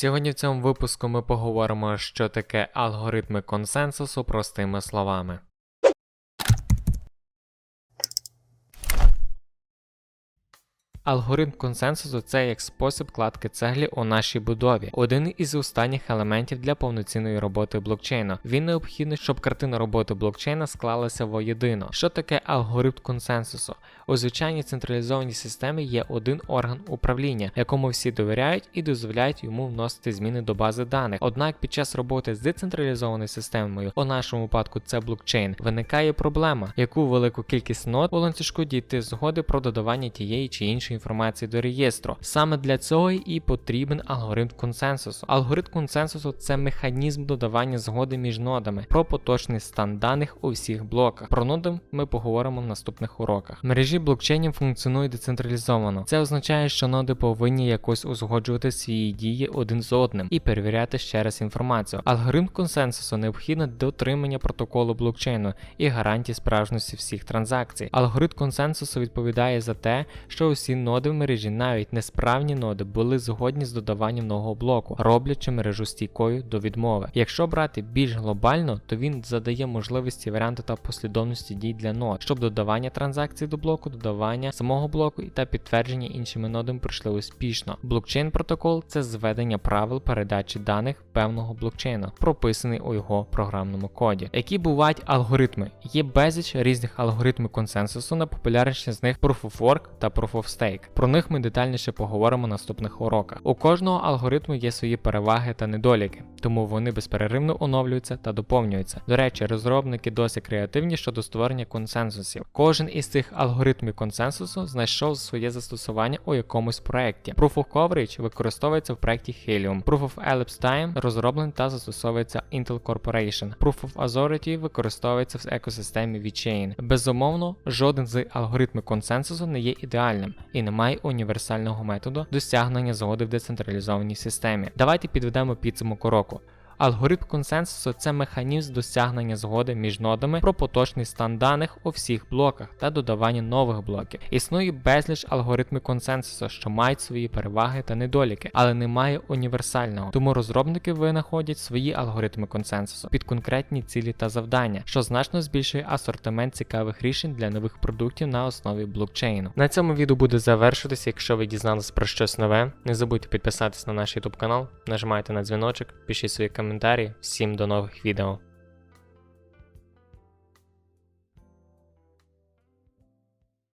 Сьогодні в цьому випуску ми поговоримо, що таке алгоритми консенсусу простими словами. Алгоритм консенсусу це як спосіб кладки цеглі у нашій будові, один із останніх елементів для повноцінної роботи блокчейну. Він необхідний, щоб картина роботи блокчейна склалася воєдино. Що таке алгоритм консенсусу? У звичайній централізованій системі є один орган управління, якому всі довіряють і дозволяють йому вносити зміни до бази даних. Однак під час роботи з децентралізованою системою, у нашому випадку це блокчейн, виникає проблема, яку велику кількість нод у ланцюжку дійти згоди про додавання тієї чи іншої інформації до реєстру. Саме для цього і потрібен алгоритм консенсусу. Алгоритм консенсусу це механізм додавання згоди між нодами про поточний стан даних у всіх блоках. Про ноди ми поговоримо в наступних уроках. Мережі блокчейнів функціонують децентралізовано. Це означає, що ноди повинні якось узгоджувати свої дії один з одним і перевіряти ще раз інформацію. Алгоритм консенсусу необхідно дотримання протоколу блокчейну і гарантії справжності всіх транзакцій. Алгоритм консенсусу відповідає за те, що усі ноди в мережі, навіть несправні ноди, були згодні з додаванням нового блоку, роблячи мережу стійкою до відмови. Якщо брати більш глобально, то він задає можливості варіанти та послідовності дій для нод, щоб додавання транзакцій до блоку, додавання самого блоку та підтвердження іншими нодами пройшли успішно. Блокчейн протокол це зведення правил передачі даних певного блокчейну, прописаний у його програмному коді. Які бувають алгоритми? Є безліч різних алгоритмів консенсусу, найпопулярніші з них Proof of Work та Proof of Stake. Про них ми детальніше поговоримо в наступних уроках. У кожного алгоритму є свої переваги та недоліки, тому вони безперервно оновлюються та доповнюються. До речі, розробники досить креативні щодо створення консенсусів. Кожен із цих алгоритмів консенсусу знайшов своє застосування у якомусь проєкті. Proof of Coverage використовується в проєкті Helium. Proof of Elapsed Time розроблений та застосовується Intel Corporation. Proof of Authority використовується в екосистемі VeChain. Безумовно, жоден з алгоритмів консенсусу не є ідеальним і немає універсального методу досягнення згоди в децентралізованій системі. Давайте підведемо підсумок уроку. Алгоритм консенсусу це механізм досягнення згоди між нодами про поточний стан даних у всіх блоках та додавання нових блоків. Існує безліч алгоритмів консенсусу, що мають свої переваги та недоліки, але немає універсального. Тому розробники винаходять свої алгоритми консенсусу під конкретні цілі та завдання, що значно збільшує асортимент цікавих рішень для нових продуктів на основі блокчейну. На цьому відео буде завершитися. Якщо ви дізналися про щось нове, не забудьте підписатись на наш YouTube канал, нажимайте на дзвіночок, пишіть свої коментарі. Всім до нових відео.